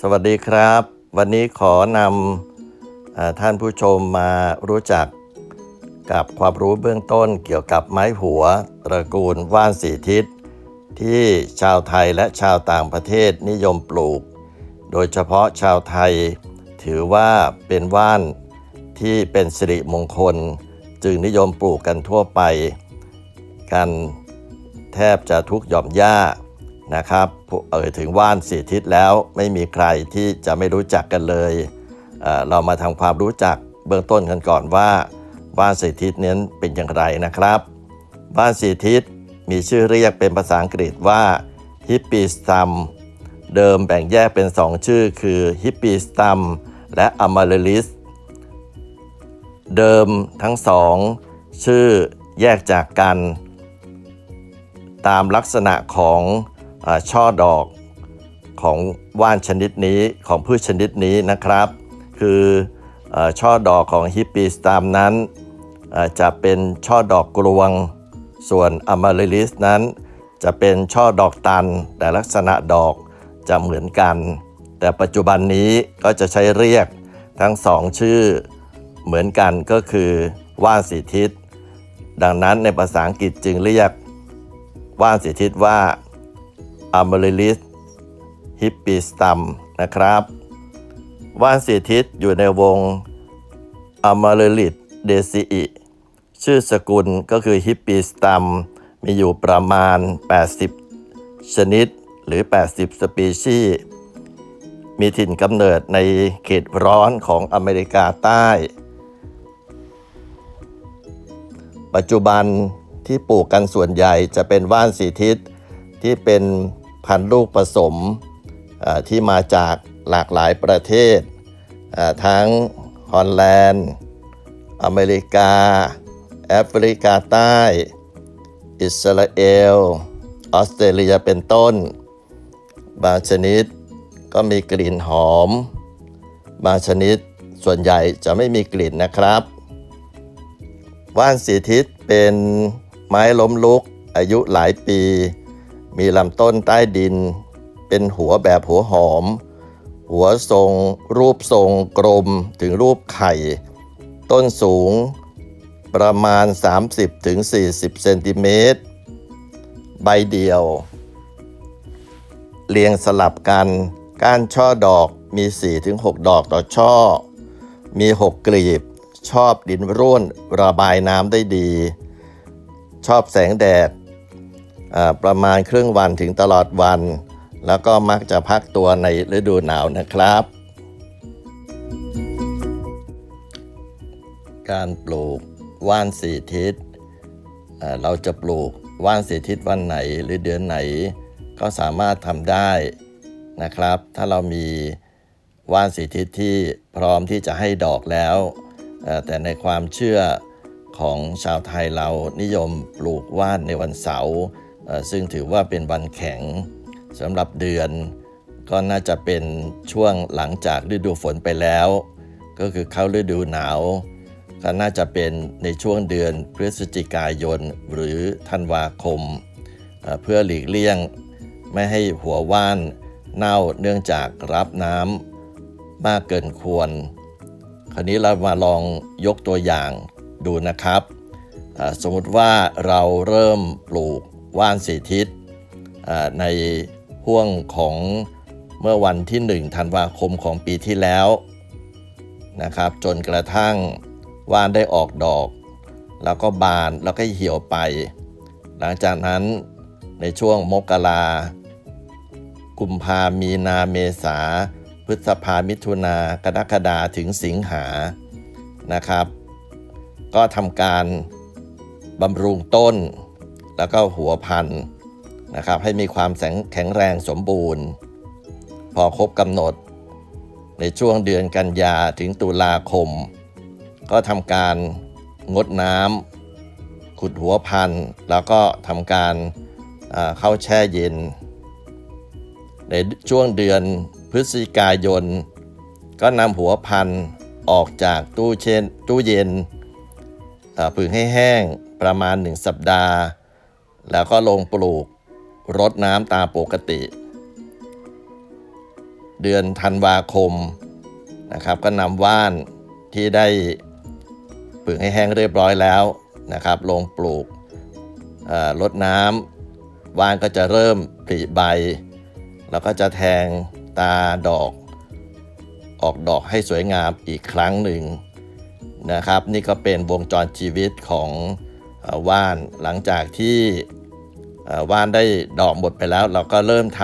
สวัสดีครับ วันนี้ขอนำอท่านผู้ชมมารู้จักกับความรู้เบื้องต้นเกี่ยวกับไม้หัว ตระกูลว่านสีทิศ ที่ชาวไทยและชาวต่างประเทศนิยมปลูก โดยเฉพาะชาวไทย ถือว่าเป็นว่านที่เป็นสิริมงคล จึงนิยมปลูกกันทั่วไป กันแทบจะทุกหย่อมหญ้า นะครับเอ่ยถึงว่านสี่ทิศแล้วไม่มีใครที่จะไม่รู้จักกันเลยเเรามาทำความรู้จักเบื้องต้นกันก่อนว่าว่านสี่ทิศนั้นเป็นอย่างไรนะครับว่านสี่ทิศมีชื่อเรียกเป็นภาษาอังกฤษว่าฮิปปีสตัมเดิมแบ่งแยกเป็น 2 ชื่อคือฮิปปีสตัมและอ m มา r ลิสเดิมทั้งสองชื่อแยกจากกัน ตามลักษณะของ ช่อดอกของว่านชนิดนี้ของพืชชนิดนี้นะครับ คืออช่อดอกของฮิปปีสตามนั้นจะเป็นช่อดอกกลวง ส่วนอมา r ลิสนั้น จะเป็นช่อดอกตัน แต่ลักษณะดอกจะเหมือนกัน แต่ปัจจุบันนี้ก็จะใช้เรียกทั้งสองชื่อเหมือนกันก็คือว่านสีทิศดังนั้นในภาษาอังกฤษจึงเรียกว่านสีทิศว่า Amaryllis hippistum นะครับ ว่านสีทิศอยู่ในวง Amaryllis decii ชื่อสกุลก็คือ hippistum มีอยู่ประมาณ 80 ชนิดหรือ 80 สปีชีส์มีถิ่นกำเนิดในเขตร้อนของอเมริกาใต้ ปัจจุบันที่ปลูกกันส่วนใหญ่จะเป็นว่านสีทิศที่เป็น พันธุ์ลูกผสมที่มาจากหลากหลายประเทศ ทั้งฮอลแลนด์ อเมริกา แอฟริกาใต้ อิสราเอล ออสเตรเลียเป็นต้น บางชนิดก็มีกลิ่นหอม บางชนิดส่วนใหญ่จะไม่มีกลิ่นนะครับ ว่านสีทิศเป็นไม้ล้มลุกอายุหลายปี มีลำต้นใต้ดิน เป็นหัวแบบหัวหอม หัวทรง รูปทรงกลมถึงรูปไข่ ต้นสูงประมาณ 30-40 เซนติเมตร ใบเดียว เรียงสลับกันก้านช่อดอกมี 4-6 ดอกต่อช่อ มี 6 กลีบ ชอบดินร่วนระบายน้ำได้ดี ชอบแสงแดด ประมาณครึ่งวันถึงตลอดวัน แล้วก็มักจะพักตัวในฤดูหนาวนะครับ การปลูกว่านสีทิศเราจะปลูกว่านสีทิศวันไหนหรือเดือนไหน ก็สามารถทำได้นะครับ ถ้าเรามีว่านสีทิศที่พร้อมที่จะให้ดอกแล้ว แต่ในความเชื่อของชาวไทยเรานิยมปลูกว่านในวันเสาร์ ซึ่งถือว่าเป็นวันแข็งสำหรับเดือน ก็น่าจะเป็นช่วงหลังจากฤดูฝนไปแล้ว ก็คือเข้าฤดูหนาว ก็น่าจะเป็นในช่วงเดือนพฤศจิกายนหรือธันวาคม เพื่อหลีกเลี่ยงไม่ให้หัวว่านเน่าเนื่องจากรับน้ำมากเกินควร คราวนี้เรามาลองยกตัวอย่างดูนะครับ สมมติว่าเราเริ่มปลูก ว่านสีทิศในห่วงของเมื่อวันที่ 1 ธันวาคมของปีที่แล้วนะครับ จนกระทั่งว่านได้ออกดอก แล้วก็บานแล้วก็เหี่ยวไป หลังจากนั้นในช่วงมกรากุมภามีนาเมษา พฤษภามิถุนากรกฎาถึงสิงหานะครับ ก็ทำการบำรุงต้น แล้วก็หัวพันนะครับให้มีความแข็งแข็งแรงสมบูรณ์ พอครบกำหนด ในช่วงเดือนกันยาถึงตุลาคม ก็ทำการงดน้ำขุดหัวพันแล้วก็ทำการเข้าแช่เย็น ในช่วงเดือนพฤศจิกายน ก็นำหัวพันออกจากตู้เช่นตู้เย็นผึ่งให้แห้งประมาณ 1 สัปดาห์ แล้วก็ลงปลูกรดน้ำตามปกติ เดือนธันวาคมนะครับก็นำว่านที่ได้ปึงให้แห้งเรียบร้อยแล้วนะครับ ลงปลูกรดน้ำว่านก็จะเริ่มผลิใบ แล้วก็จะแทงตาดอก ออกดอกให้สวยงามอีกครั้งหนึ่งนะครับ นี่ก็เป็นวงจรชีวิตของ ว่านหลังจากที่ว่านได้ดอกหมดไปแล้ว เราก็เริ่มท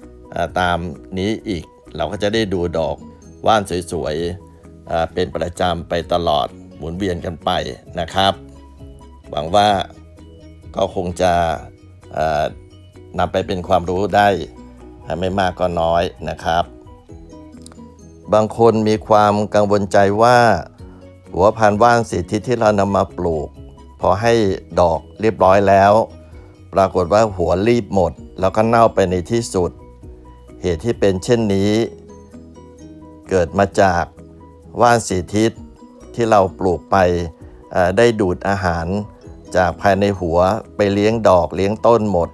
ำตามนี้อีก เราก็จะได้ดูดอกว่านสวยๆเป็นประจำไปตลอดหมุนเวียนกันไปนะครับ หวังว่าก็คงจะนำไปเป็นความรู้ได้ไม่มากก็น้อยนะครับ บางคนมีความกังวลใจว่า หัวพันว่านสีทิศที่เรานำมาปลูก พอให้ดอกเรียบร้อยแล้ว ปรากฏว่าหัวรีบหมด แล้วก็เน่าไปในที่สุด เหตุที่เป็นเช่นนี้ เกิดมาจากว่านสีทิศที่เราปลูกไปได้ดูดอาหารจากภายในหัวไปเลี้ยงดอกเลี้ยงต้นหมด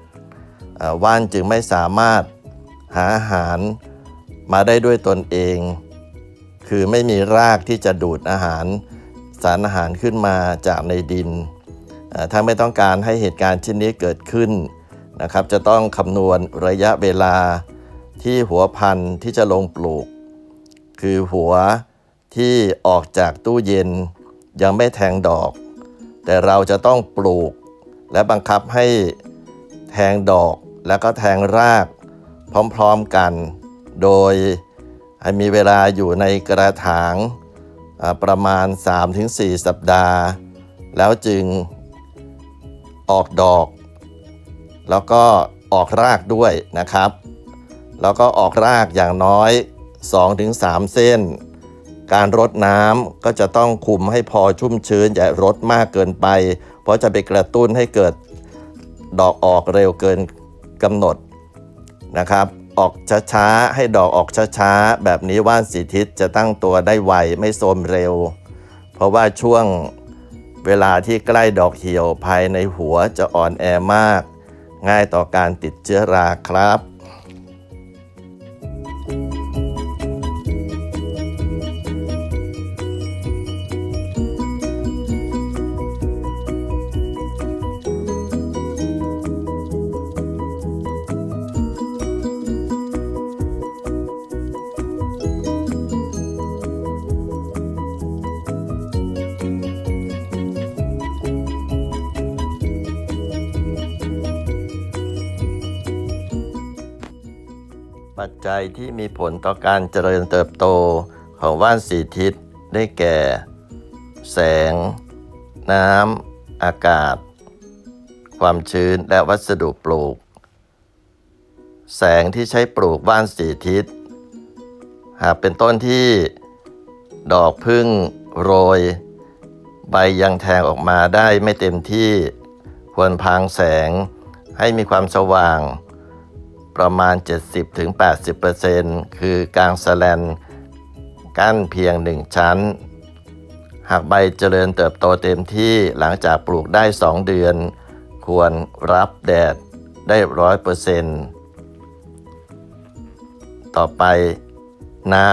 ว่านจึงไม่สามารถหาอาหารมาได้ด้วยตนเอง คือไม่มีรากที่จะดูดอาหาร สารอาหารขึ้นมาจากในดิน ถ้าไม่ต้องการให้เหตุการณ์เช่นนี้เกิดขึ้นนะครับจะต้องคำนวณระยะเวลาที่หัวพันธุ์ที่จะลงปลูก คือหัวที่ออกจากตู้เย็นยังไม่แทงดอก แต่เราจะต้องปลูก และบังคับให้แทงดอกแล้วก็แทงรากพร้อมๆกัน โดยให้มีเวลาอยู่ในกระถางประมาณ 3-4 สัปดาห์ แล้วจึง ออกดอก แล้วก็ออกรากด้วยนะครับ แล้วก็ออกรากอย่างน้อย 2-3 เส้น การรดน้ำก็จะต้องคุมให้พอชุ่มชื้นอย่ารดมากเกินไป เพราะจะไปกระตุ้นให้เกิดดอกออกเร็วเกินกำหนดนะครับออกช้าๆ ให้ดอกออกช้าๆ แบบนี้ว่านสีทิศจะตั้งตัวได้ไว ไม่โทรมเร็ว เพราะว่าช่วง เวลาที่ใกล้ดอกเหี่ยวภายในหัวจะอ่อนแอมาก ง่ายต่อการติดเชื้อราครับ ปัจจัยที่มีผลต่อการเจริญเติบโตของว่านสีทิศได้แก่ แสง น้ำ อากาศ ความชื้นและวัสดุปลูก แสงที่ใช้ปลูกว่านสีทิศ หากเป็นต้นที่ดอกพึ่งโรย ใบยังแทงออกมาได้ไม่เต็มที่ ควรพางแสงให้มีความสว่าง ประมาณ 70-80%คือกลางสแลนกั้นเพียง 1 ชั้น หากใบเจริญเติบโตเต็มที่หลังจากปลูกได้ 2 เดือน ควรรับแดดได้ร้อยเปอร์เซ็นต์ต่อไป น้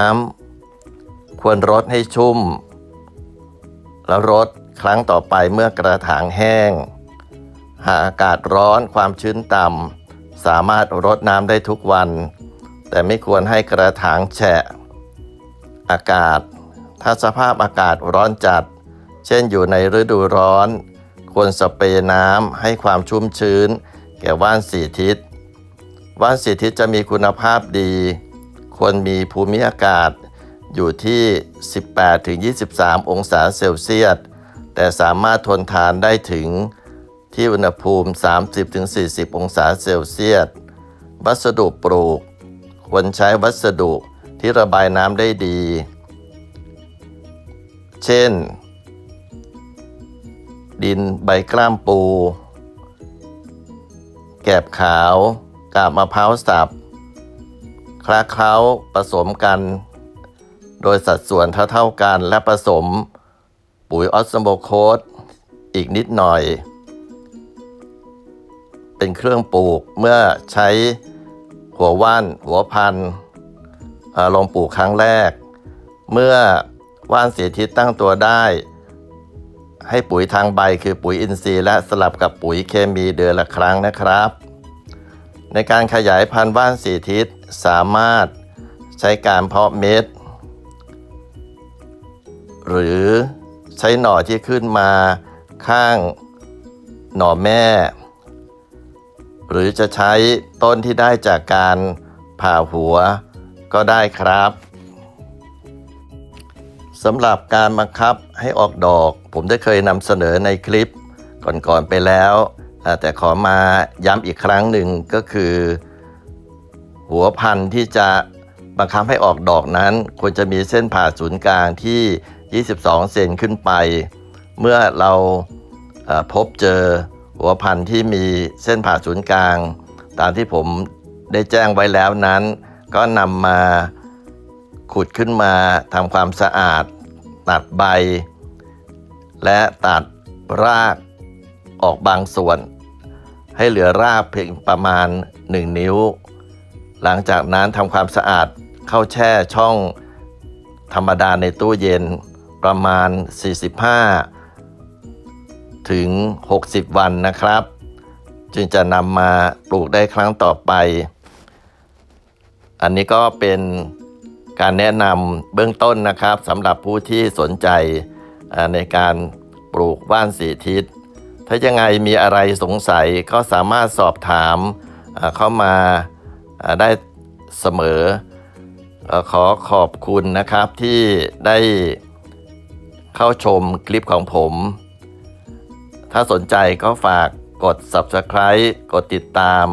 ำควรรดให้ชุ่ม แล้วรดครั้งต่อไปเมื่อกระถางแห้ง หากอากาศร้อนความชื้นต่ำ สามารถรดน้ำได้ทุกวัน แต่ไม่ควรให้กระถางแฉะ อากาศ ถ้าสภาพอากาศร้อนจัด เช่นอยู่ในฤดูร้อน ควรสเปรย์น้ำให้ความชุ่มชื้น แก่ว่านสีทิศ ว่านสีทิศจะมีคุณภาพดี ควรมีภูมิอากาศอยู่ที่ 18-23 องศาเซลเซียส แต่สามารถทนทานได้ถึง ที่อุณหภูมิ 30-40 องศาเซลเซียส วัสดุปลูก ควรใช้วัสดุที่ระบายน้ำได้ดี เช่น ดินใบกล้ามปู แกบขาวกาบมะพร้าวสับ คลาเคล้าผสมกัน โดยสัดส่วนเท่าๆกันและผสม ปุ๋ยออสโมโคสอีกนิดหน่อย เป็นเครื่องปลูกเมื่อใช้หัวว่านหัวพันธุ์เอ่อลงปลูกครั้งแรก เมื่อว่านเสีทิศตั้งตัวได้ ให้ปุ๋ยทางใบคือปุ๋ยอินทรีย์และสลับกับปุ๋ยเคมีเดือนละครั้งนะครับ ในการขยายพันธุ์ว่านสีทิศสามารถใช้การเพาะเม็ดหรือใช้หน่อที่ขึ้นมาข้างหน่อแม่ หรือจะใช้ต้นที่ได้จากการผ่าหัวก็ได้ครับสำหรับการบังคับให้ออกดอก ผมได้เคยนำเสนอในคลิปก่อนๆไปแล้ว แต่ขอมาย้ำอีกครั้งหนึ่งก็คือ หัวพันธุ์ที่จะบังคับให้ออกดอกนั้นควรจะมีเส้นผ่าศูนย์กลางที่ 22 เซนขึ้นไป เมื่อเราพบเจอ หัวพันธุ์ที่มีเส้นผ่าศูนย์กลาง ตามที่ผมได้แจ้งไว้แล้วนั้น ก็นำมาขุดขึ้นมาทำความสะอาด ตัดใบ และตัดรากออกบางส่วน ให้เหลือรากเพียงประมาณ 1 นิ้ว หลังจากนั้นทำความสะอาดเข้าแช่ช่องธรรมดาในตู้เย็นประมาณ 45 ถึง 60 วันนะครับ จึงจะนำมาปลูกได้ครั้งต่อไป อันนี้ก็เป็นการแนะนำเบื้องต้นนะครับสำหรับผู้ที่สนใจในการปลูกว่านสีทิศ ถ้ายังไงมีอะไรสงสัยก็สามารถสอบถามเข้ามาได้เสมอ ขอขอบคุณนะครับที่ได้เข้าชมคลิปของผม ถ้าสนใจก็ฝากกด Subscribe กดติดตาม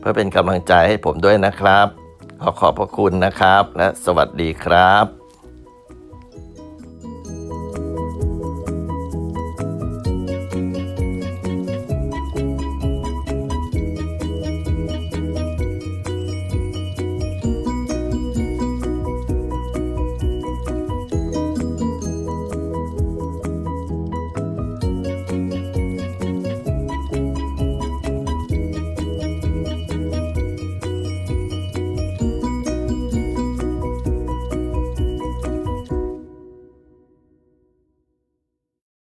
เพื่อเป็นกำลังใจให้ผมด้วยนะครับ ขอขอบพระคุณนะครับ และสวัสดีครับ